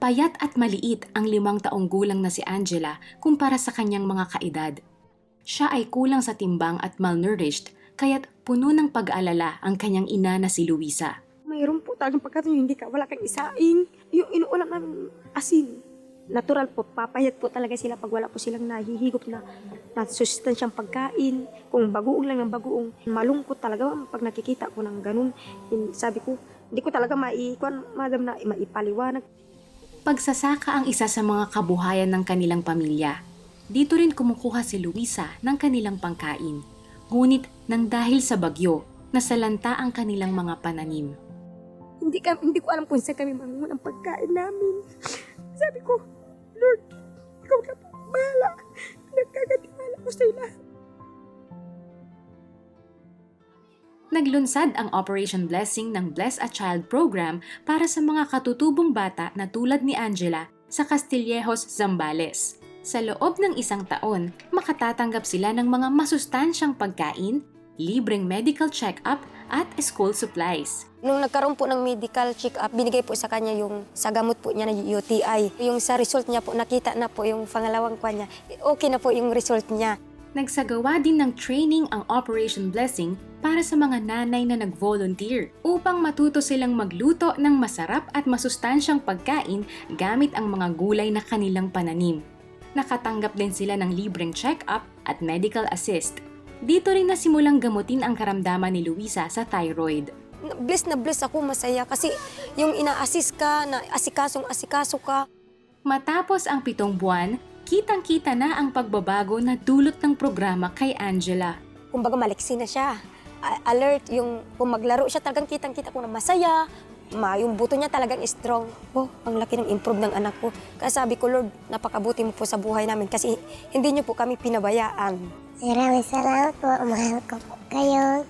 Payat at maliit ang limang taong gulang na si Angela kumpara sa kanyang mga kaedad. Siya ay kulang sa timbang at malnourished kaya't puno ng pag-aalala ang kanyang ina na si Luisa. Mayroon po talagang pagkataon hindi ka, wala kang isaing. Yung inuulam namin asin. Natural po, papayat po talaga sila pag wala po silang nahihigop na nasustansyang pagkain. Kung bagoong lang ng bagoong, malungkot talaga pag nakikita ko ng ganun. Sabi ko, hindi ko talaga maikuan, madam na maipaliwanag. Pagsasaka ang isa sa mga kabuhayan ng kanilang pamilya. Dito rin kumukuha si Luisa ng kanilang pangkain. Ngunit nang dahil sa bagyo, nasalanta ang kanilang mga pananim. Hindi, ka, hindi ko alam kung saan kami mangunguha ng pagkain namin. Sabi ko, Lord, ikaw na po bahala. Nagkagatiwala ko sa lahat. Naglunsad ang Operation Blessing ng Bless a Child program para sa mga katutubong bata na tulad ni Angela sa Castillejos, Zambales. Sa loob ng isang taon, makatatanggap sila ng mga masustansyang pagkain, libreng medical check-up at school supplies. Nung nagkaroon po ng medical check-up, binigay po sa kanya yung sa gamot po niya na UTI. Yung sa result niya po, nakita na po yung pangalawang kwa niya. Okay na po yung result niya. Nagsagawa din ng training ang Operation Blessing para sa mga nanay na nag-volunteer upang matuto silang magluto ng masarap at masustansyang pagkain gamit ang mga gulay na kanilang pananim. Nakatanggap din sila ng libreng check-up at medical assist. Dito rin nasimulang gamutin ang karamdaman ni Luisa sa thyroid. Bless na bless ako, masaya. Kasi yung ina-assist ka, na asikasong asikaso ka. Matapos ang pitong buwan, kitang-kita na ang pagbabago na dulot ng programa kay Angela. Kumbaga maliksi na siya. A- alert, yung kung maglaro siya talagang kitang-kita ko na masaya. Ma, yung buto niya talagang strong. Oh, ang laki ng improve ng anak ko. Kaya sabi ko, Lord, napakabuti mo po sa buhay namin kasi hindi niyo po kami pinabayaan. Maraming salamat po. Mahal ko po kayo.